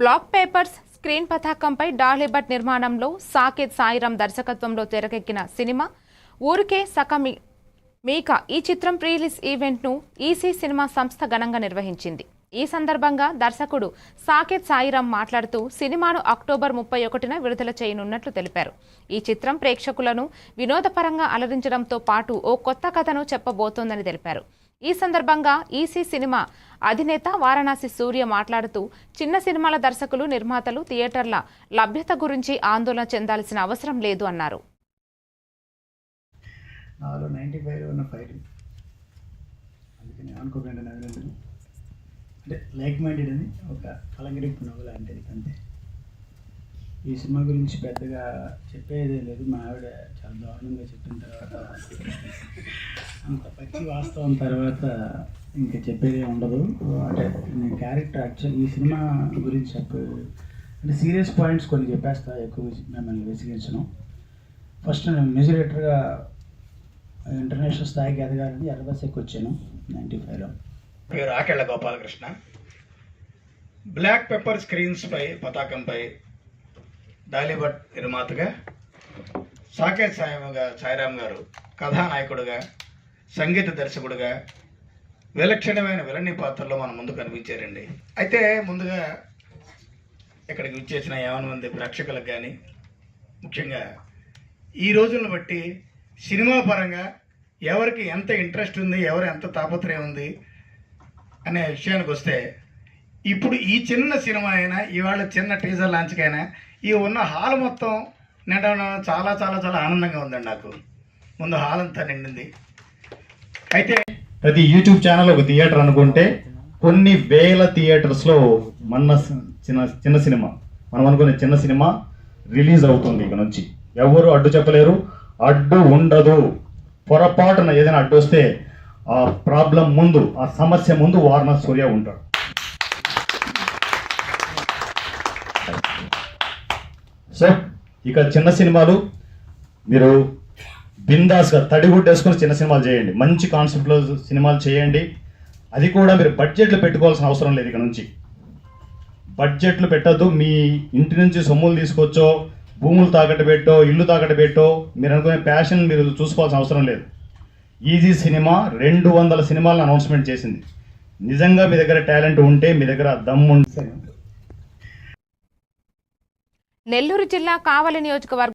Black papers screen పతాకంపై డాలీబట్ నిర్మాణంలో సాకేత్ సాయిరాం దర్శకత్వంలో తెరకెక్కిన సినిమా. ఊరికే సకమి మీక ఈ చిత్రం ప్రీలీజ్ ఈవెంట్ను ఈసీ సినిమా సంస్థ ఘనంగా నిర్వహించింది. ఈ సందర్భంగా దర్శకుడు సాకేత్ సాయిరాం మాట్లాడుతూ సినిమాను అక్టోబర్ ముప్పై ఒకటిన విడుదల చేయనున్నట్లు తెలిపారు. ఈ చిత్రం ప్రేక్షకులను వినోదపరంగా అలరించడంతో పాటు ఓ కొత్త కథను చెప్పబోతోందని తెలిపారు. ఈ సందర్భంగా ఈసీ సినిమా అధినేత వారణాసి సూర్య మాట్లాడుతూ చిన్న సినిమాల దర్శకులు నిర్మాతలు థియేటర్ల లభ్యత గురించి ఆందోళన చెందాల్సిన అవసరం లేదు అన్నారు. అంటే లైక్ మైండెడ్ అని ఒక కలంగరింపు నవ్వు లాంటిది. అంతే. ఈ సినిమా గురించి పెద్దగా చెప్పేదే లేదు. మా ఆవిడ చాలా దారుణంగా చెప్పిన తర్వాత అంత పచ్చి వాస్తవం తర్వాత ఇంకా చెప్పేది ఉండదు. అంటే నేను క్యారెక్టర్ యాక్చువల్ ఈ సినిమా గురించి చెప్పే. అంటే సీరియస్ పాయింట్స్ కొన్ని చెప్పేస్తా ఎక్కువ మిమ్మల్ని విసిగించను. ఫస్ట్ నేను మ్యూజిక్ డైరెక్టర్గా ఇంటర్నేషనల్ స్థాయికి ఎదగాలని ఎర్రబస్కి వచ్చాను నైంటీ ఫైవ్లో పేరు ఆకెళ్ళ గోపాలకృష్ణ. బ్లాక్ పెప్పర్ స్క్రీన్స్పై పతాకంపై డాలీవుడ్ నిర్మాతగా సాకేత్ సాయిగా సాయిరామ్ గారు కథానాయకుడుగా సంగీత దర్శకుడుగా విలక్షణమైన విలన్ని పాత్రలో మన ముందు కనిపించారండి. అయితే ముందుగా ఇక్కడికి విచ్చేసిన యావన మంది ప్రేక్షకులకు కానీ ముఖ్యంగా ఈ రోజులను బట్టి సినిమా పరంగా ఎవరికి ఎంత ఇంట్రెస్ట్ ఉంది ఎవరు ఎంత తాపత్రయం ఉంది అనే విషయానికి వస్తే ఇప్పుడు ఈ చిన్న సినిమా అయినా ఇవాళ చిన్న టీజర్ లాంచ్కైనా ఈ ఉన్న హాల్ మొత్తం నిండా చాలా చాలా చాలా ఆనందంగా ఉందండి నాకు. ముందు హాల్ అంతా నిండింది. అయితే ప్రతి యూట్యూబ్ ఛానల్ ఒక థియేటర్ అనుకుంటే కొన్ని వేల థియేటర్స్లో మన చిన్న చిన్న సినిమా. మనం అనుకునే చిన్న సినిమా రిలీజ్ అవుతుంది ఇక నుంచి. ఎవరు అడ్డు చెప్పలేరు. అడ్డు ఉండదు. పొరపాటున ఏదైనా అడ్డు వస్తే ఆ ప్రాబ్లం ముందు ఆ సమస్య ముందు వారణ సూర్య ఉంటాడు. సో ఇక చిన్న సినిమాలు మీరు బిందాస్గా తడిగుడ్డేసుకొని చిన్న సినిమాలు చేయండి. మంచి కాన్సెప్ట్లో సినిమాలు చేయండి. అది కూడా మీరు బడ్జెట్లు పెట్టుకోవాల్సిన అవసరం లేదు ఇక నుంచి. బడ్జెట్లు పెట్టద్దు. మీ ఇంటి నుంచి సొమ్ములు తీసుకొచ్చో భూములు తాకట్టు పెట్టో ఇల్లు తాకట్టు పెట్టో మీరు అనుకునే ప్యాషన్ మీరు చూసుకోవాల్సిన అవసరం లేదు. ఈజీ సినిమా రెండు వందల సినిమాలను అనౌన్స్మెంట్ చేసింది. నిజంగా మీ దగ్గర టాలెంట్ ఉంటే మీ దగ్గర దమ్ము ఉంటే నెల్లూరు జిల్లా కావలి నియోజకవర్గం